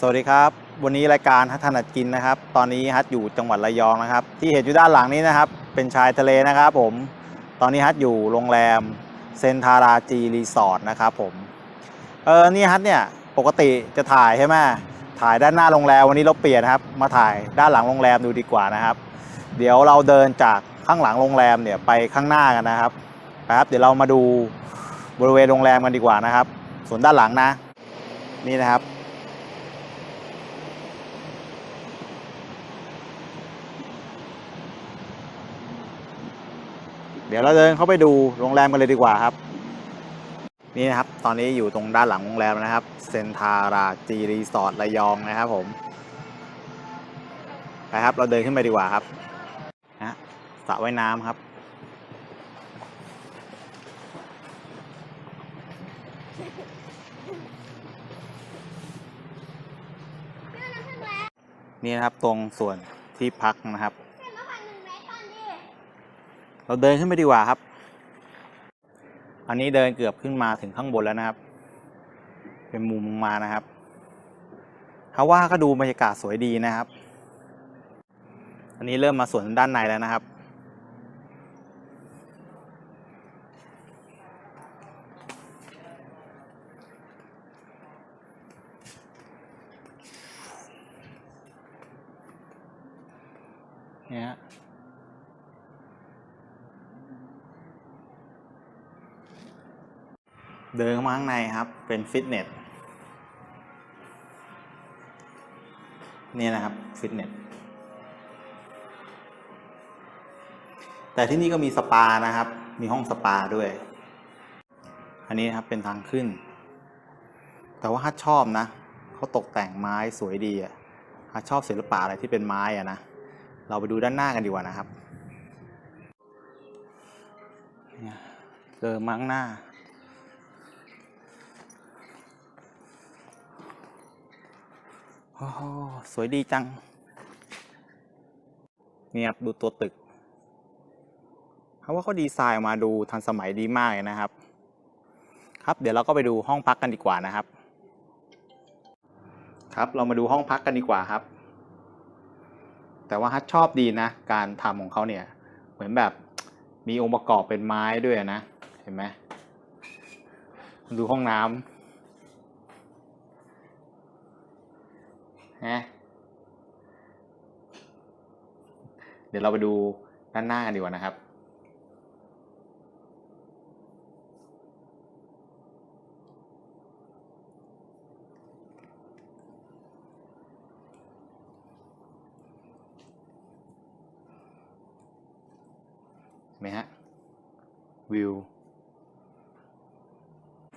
สวัสดีครับ วันนี้รายการฮัทถนัดกินนะครับ ตอนนี้ฮัทอยู่จังหวัดระยองนะครับ ที่เห็นอยู่ด้านหลังนี้นะครับ เป็นชายทะเลนะครับผม ตอนนี้ฮัทอยู่โรงแรมเซนทาราจีรีสอร์ทนะครับผม เออนี่ฮัทเนี่ยปกติจะถ่ายใช่ไหมถ่ายด้านหน้าโรงแรมวันนี้เราเปลี่ยนครับ มาถ่ายด้านหลังโรงแรมดูดีกว่านะครับ เดี๋ยวเราเดินจากข้างหลังโรงแรมเนี่ยไปข้างหน้ากันนะครับนะครับ เดี๋ยวเรามาดูบริเวณโรงแรมกันดีกว่านะครับ ส่วนด้านหลังนะ นี่นะครับ ดี๋ยวเราเดินเข้าไปดูโรงแรมกันเลยดีกว่าครับ นี่นะครับ ตอนนี้อยู่ตรงด้านหลังโรงแรมนะครับเซนทาราจีรีสอร์ทระยองนะครับผมไปครับ เราเดินขึ้นไปดีกว่าครับนะสระว่ายน้ำครับ นี่นะครับตรงส่วนที่พักนะครับ เราเดินขึ้นไปดีกว่าครับ อันนี้เดินเกือบขึ้นมาถึงข้างบนแล้วนะครับ เป็นมุมมานะครับเขาว่าก็ดูบรรยากาศสวยดีนะครับ อันนี้เริ่มมาส่วนด้านในแล้วนะครับ เนี่ยฮะ เดินมาข้างในครับ เป็นฟิตเนส นี่นะครับ ฟิตเนส แต่ที่นี่ก็มีสปานะครับ มีห้องสปาด้วย อันนี้ครับเป็นทางขึ้น แต่ว่าฮัทชอบนะ เขาตกแต่งไม้สวยดีอะฮัทชอบศิลปะอะไรที่เป็นไม้อะนะ เราไปดูด้านหน้ากันดีกว่านะครับเนี่ยเดินมาข้างหน้า โอ้สวยดีจัง เนี่ยครับดูตัวตึกเขาว่าเขาดีไซน์ออกมาดูทันสมัยดีมากเลยนะครับ ครับเดี๋ยวเราก็ไปดูห้องพักกันดีกว่านะครับ ครับเรามาดูห้องพักกันดีกว่าครับ แต่ว่าฮัทชอบดีนะ การทำของเขาเนี่ย เหมือนแบบมีองค์ประกอบเป็นไม้ด้วยนะ เห็นไหมดูห้องน้ำ ฮะเดี๋ยวเราไปดูด้านหน้ากันดีกว่านะครับเห็นไหมฮะ วิว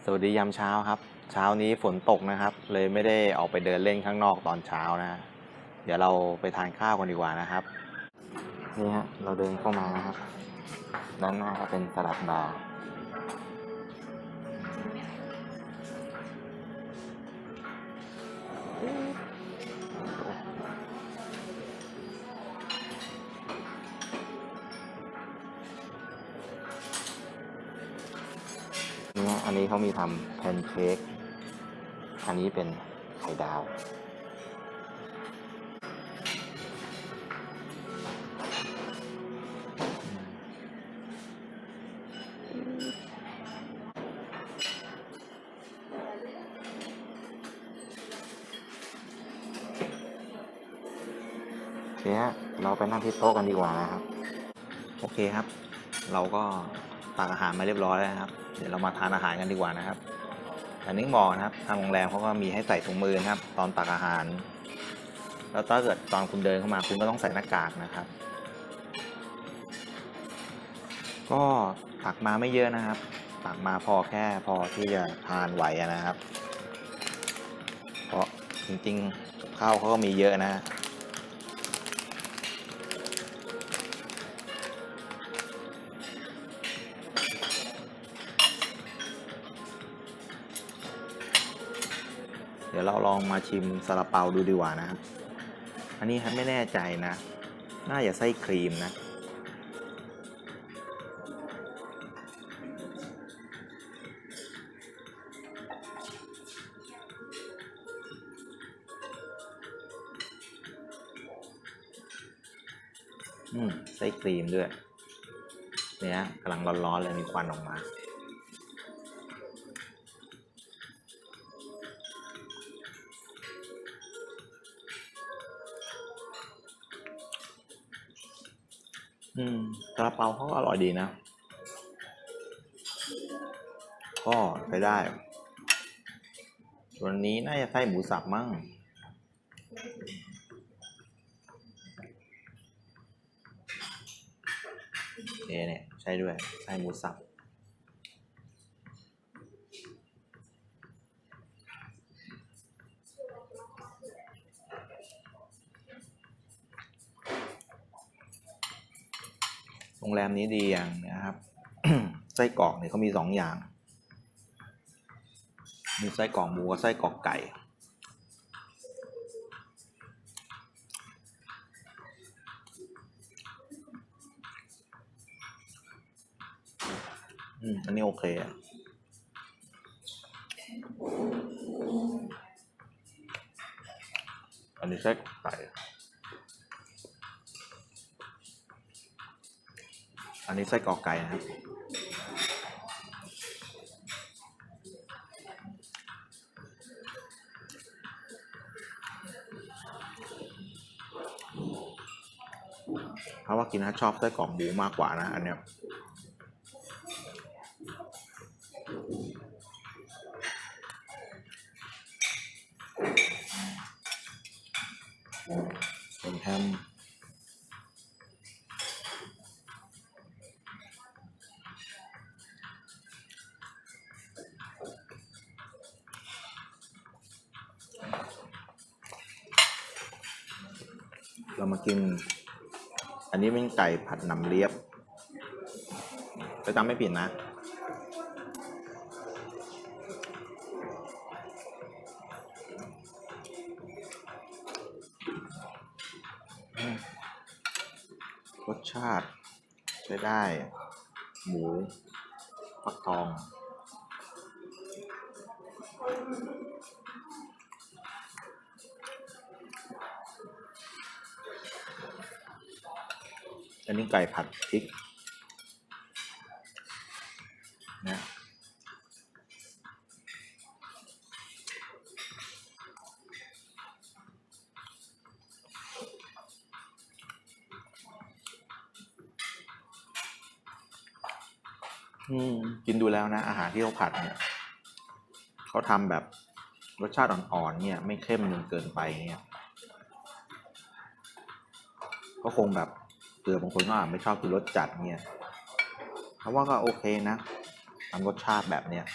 สวัสดียามเช้าครับ เช้านี้ฝนตกนะครับ เลยไม่ได้ออกไปเดินเล่นข้างนอกตอนเช้านะ เดี๋ยวเราไปทานข้าวกันดีกว่านะครับ นี่ฮะเราเดินเข้ามานะครับ ด้านหน้าก็เป็นสลัดบาร์นี่ยอันนี้เขามีทำแพนเค้ก อันนี้เป็นไข่ดาว โอเคฮะเราไปนั่งที่โต๊ะกันดีกว่านะครับ โอเคครับ เราก็ตักอาหารมาเรียบร้อยแล้วนะครับ เดี๋ยวเรามาทานอาหารกันดีกว่านะครับ อันนี้มอกนะครับ ทางโรงแรมเขาก็มีให้ใส่ถุงมือนะครับ ตอนตักอาหาร แล้วถ้าเกิดตอนคุณเดินเข้ามาคุณก็ต้องใส่หน้ากากนะครับ ก็ตักมาไม่เยอะนะครับ ตักมาพอแค่พอที่จะทานไหวนะครับ เพราะจริงๆข้าวเขาก็มีเยอะนะ เดี๋ยวเราลองมาชิมซาลาเปาดูดีกว่านะครับ อันนี้ครับไม่แน่ใจนะ น่าจะใส่ครีมนะ อืมใส่ครีมด้วย เนี่ยกำลังร้อนๆเลยมีควันออกมา อืมกระเปาเขาก็อร่อยดีนะ ก็ใช้ได้วันนี้น่าจะใส่หมูสับมั่งเอเนี่ย ใช่ด้วย ใส่หมูสับ รงแรมนี้ดีอย่างนะครับไส้กรอกเนี่ยเขามีสองอย่าง มีไส้กรอกหมูกับไส้กรอกไก่ อืม อันนี้โอเคอะอันนี้ไส้กรอกไก่ นี้ไส้กรอกไก่นะครับ เพราะว่ากินนะชอบไส้กรอกหมูมากกว่านะอันเนี้ย เป็นแฮม เรา มากิน อันนี้เป็นไก่ผัดหนำเลียบจะจำไม่ผิดนะ รสชาติใช้ได้ หมูฟักทอง นี้ไก่ผัดพริกนะอืมกินดูแล้วนะ อาหารที่เขาผัดเนี่ยเขาทำแบบรสชาติอ่อนๆเนี่ย ไม่เข้มจนเกินไปเนี่ยก็คงแบบ เตือบางคนก็อาจไม่ชอบกินรสจัดเนี่ยเพราะว่าก็โอเคนะทำรสชาติแบบเนี้ย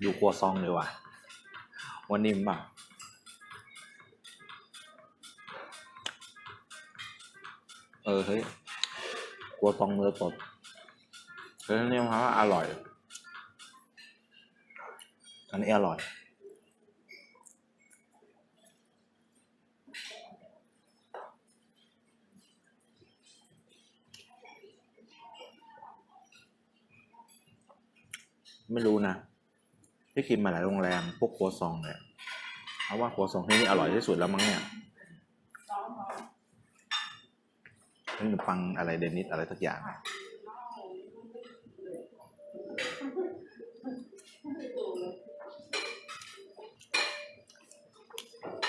อยู่ครัวซองเลยว่ะวันนิ่มป่ะเออเฮ้ยครัวซองเนื้อสดเฮ้ยนี่มันว่าอร่อยอันนี้อร่อย ไม่รู้นะที่กินมาหลายโรงแรมพวกครัวซองเนี่ยเพราว่าครัวซองที่นี่อร่อยที่สุดแล้วมั้งเนี่ยนี่ขนมปังอะไรเดนิสอะไรสักอย่าง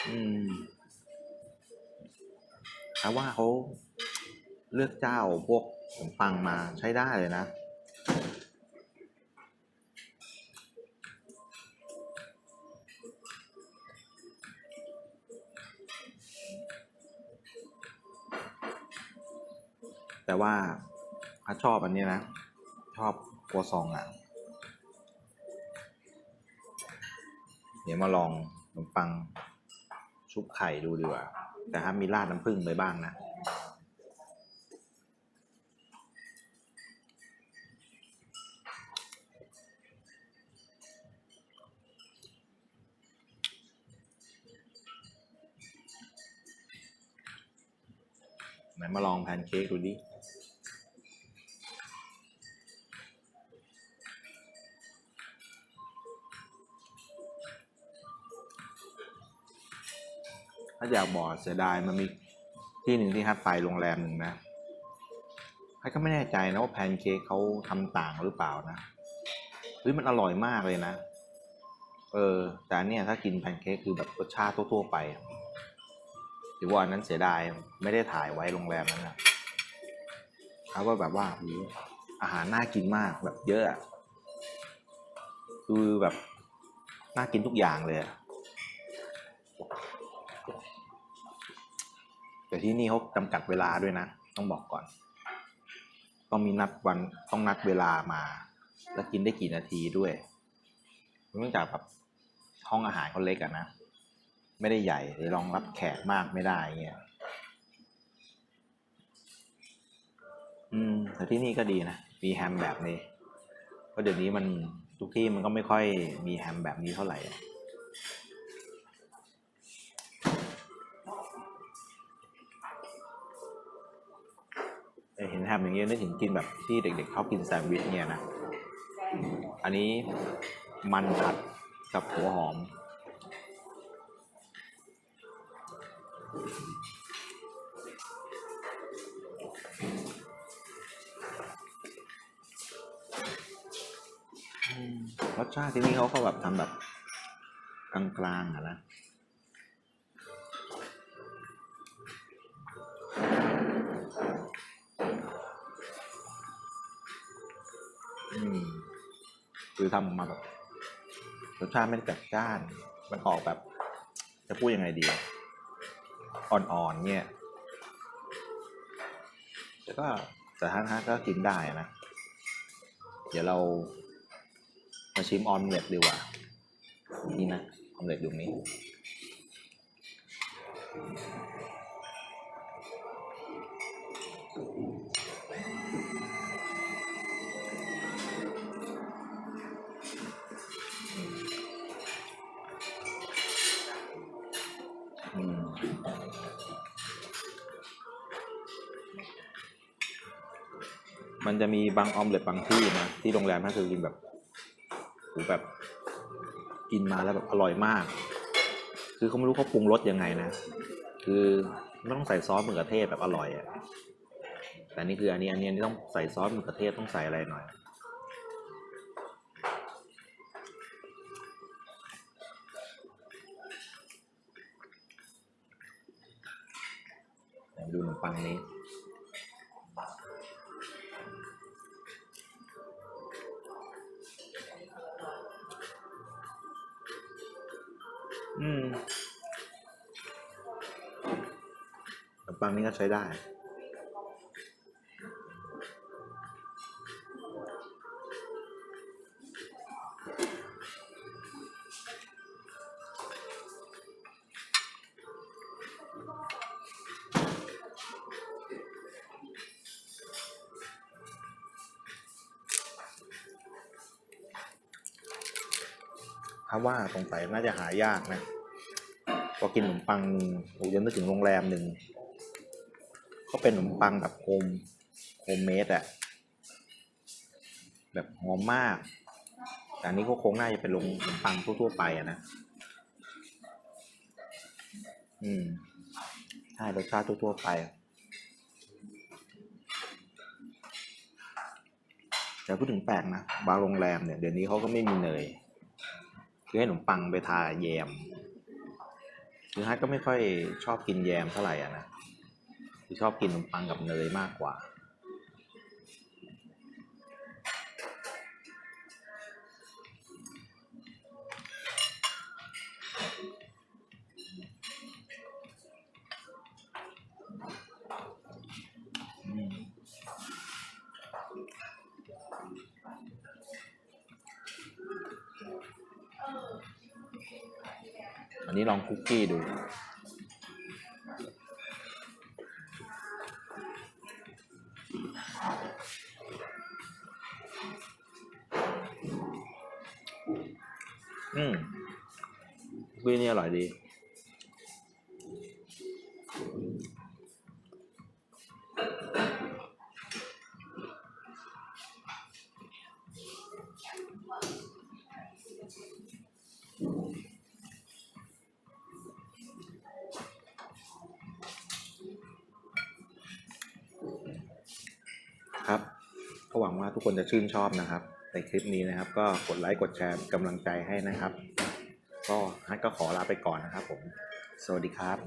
อืมแต่ว่าเขาเลือกเจ้าพวกขนมปังมาใช้ได้เลยนะ แต่ว่าถ้าชอบอันนี้นะ ชอบครัวซองอะ เดี๋ยวมาลองขนมปังชุบไข่ดูดีกว่า แต่ถ้ามีราดน้ำผึ้งไปบ้างนะไหนมาลองแพนเค้กดูดิ ถ้าอยากบอกเสียดายมันมีที่หนึ่งที่ฮัทไปโรงแรมหนึ่งนะฮัทก็ไม่แน่ใจนะว่าแพนเค้กเขาทำต่างหรือเปล่านะเฮ้ยมันอร่อยมากเลยนะ เออ แต่เนี่ยถ้ากินแพนเค้กคือแบบรสชาติทั่วๆไปอะถือว่าอันนั้นเสียดายไม่ได้ถ่ายไว้โรงแรมนั้นนะเขาก็แบบว่าอาหารน่ากินมากแบบเยอะอะคือแบบน่ากินทุกอย่างเลย แต่ที่นี่เขาจำกัดเวลาด้วยนะ ต้องบอกก่อน ต้องมีนัดวันต้องนัดเวลามา แล้วกินได้กี่นาทีด้วยเนื่องจากแบบห้องอาหารเขาเล็กอะนะไม่ได้ใหญ่เลยรองรับแขกมากไม่ได้เงี้ยอืมแต่ที่นี่ก็ดีนะมีแฮมแบบนี้เพราะเดี๋ยวนี้มันทุกที่มันก็ไม่ค่อยมีแฮมแบบนี้เท่าไหร่ มอย่างเงี้ยนึกถึงกินแบบที่เด็กๆชอบกินแซนด์วิชเนี่ยนะอันนี้มันผัดกับหัวหอม รสชาติที่นี่เขาก็แบบทำแบบกลางๆอะนะ คือทำออกมาแบบรสชาติไม่ได้จัดจ้าน มันออกแบบ จะพูดยังไงดี อ่อนๆเนี่ยแต่ก็แต่ท่านฮะก็กินได้นะ เดี๋ยวเรามาชิมออมเล็ตดีกว่า นี่นะออมเล็ตดูนี้ มันจะมีบางออมเล็ตบางที่นะที่โรงแรมถ้าคือกินแบบโหแบบกินมาแล้วแบบอร่อยมาก คือเขาไม่รู้เขาปรุงรสยังไงนะ คือไม่ต้องใส่ซอสมะเขือเทศแบบอร่อยอะ่ะแต่นี่คืออันนี้อันนี้อันนี้ต้องใส่ซอสมะเขือเทศต้องใส่อะไรหน่อยดูขนมปังนี้ อืมขนมปังนี้ก็ใช้ได้ ถ้าว่าสงสัยน่าจะหายากนะพอกินขนมปังผมยังนึกถึงโรงแรมหนึ่งก็เป็นขนมปังแบบโฮมโฮมเมดอะแบบหอมมาก แต่อันนี้ก็คงน่าจะเป็นโรงขนมปังทั่วๆไปอะนะอืมใช่รสชาติทั่วๆไปแต่พูดถึงแปลกนะ บางโรงแรมเนี่ย เดี๋ยวนี้เขาก็ไม่มีเนย คือให้ขนมปังไปทาแยมคือฮัทก็ไม่ค่อยชอบกินแยมเท่าไหร่อะนะคือชอบกินขนมปังกับเนยมากกว่า นี้ลองคุกกี้ดู อืมคุกกี้นี่อร่อยดี อ ครับ ก็ห ว่าทุกคนจะชื่นชอบนะครับ ในคลิปนี้นะครับ ก็กดไลค์กดแชร์กำลังใจให้นะครับ ก็ฮัทก็ขอลาไปก่อนนะครับผม สวัสดีครับ